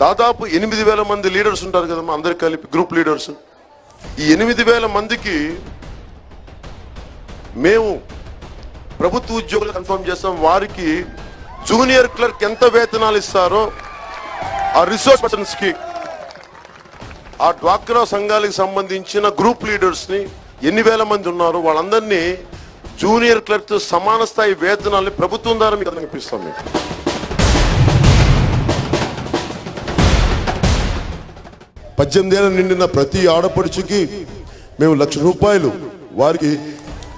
దాదాపు ఎనిమిది వేల మంది లీడర్స్ ఉంటారు కదమ్మా అందరు కలిపి గ్రూప్ లీడర్స్. ఈ ఎనిమిది వేల మందికి మేము ప్రభుత్వ ఉద్యోగులు కన్ఫర్మ్ చేస్తాం. వారికి జూనియర్ క్లర్క్ ఎంత వేతనాలు ఇస్తారో ఆ రిసోర్స్ పర్సన్స్కి ఆ డ్వాక్రా సంఘాలకు సంబంధించిన గ్రూప్ లీడర్స్ని ఎన్ని వేల మంది ఉన్నారో వాళ్ళందరినీ జూనియర్ క్లర్క్తో సమాన స్థాయి వేతనాల్ని ప్రభుత్వం ద్వారా మీకు అందరికి మీకు పద్దెనిమిదేళ్ళ నిండిన ప్రతి ఆడపడుచుకి మేము లక్ష రూపాయలు వారికి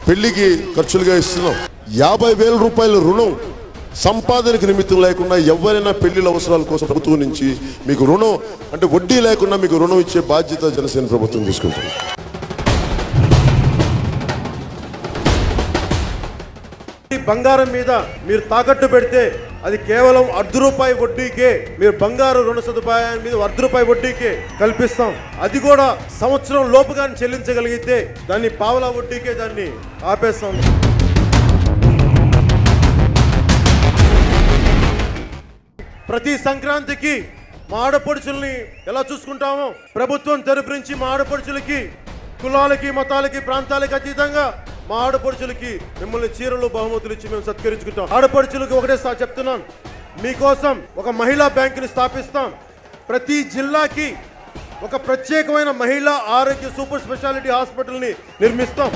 పెళ్ళికి ఖర్చులుగా ఇస్తున్నాం. యాభై వేల రూపాయల రుణం సంపాదనకి నిమిత్తం లేకుండా ఎవరైనా పెళ్ళిళ్ళ అవసరాల కోసం ప్రభుత్వం నుంచి మీకు రుణం అంటే వడ్డీ లేకుండా మీకు రుణం ఇచ్చే బాధ్యత జనసేన ప్రభుత్వం తీసుకుంటుంది. ఈ బంగారం మీద మీరు తాకట్టు పెడితే అది కేవలం అర్ధ రూపాయి వడ్డీకే. మీరు బంగారు రుణ సదుపాయం మీద అర్ధ రూపాయి వడ్డీకే కల్పిస్తాం. అది కూడా సంవత్సరం లోపుగాని చెల్లించగలిగితే దాన్ని పావలా వడ్డీకే దాన్ని ఆపేస్తాం. ప్రతి సంక్రాంతికి మా ఆడపడుచుల్ని ఎలా చూసుకుంటామో ప్రభుత్వం తరపు నుంచి మా ఆడపడుచులకి కులాలకి మతాలకి ప్రాంతాలకి అతీతంగా మా ఆడపడుచులకి మిమ్మల్ని చీరలు బహుమతులు ఇచ్చి మేము సత్కరించుకుంటాం. ఆడపడుచులకి ఒకటే చెప్తున్నాను. మీకోసం ఒక మహిళా బ్యాంకుని స్థాపిస్తాం. ప్రతి జిల్లాకి ఒక ప్రత్యేకమైన మహిళా ఆరోగ్య సూపర్ స్పెషాలిటీ హాస్పిటల్ని నిర్మిస్తాం.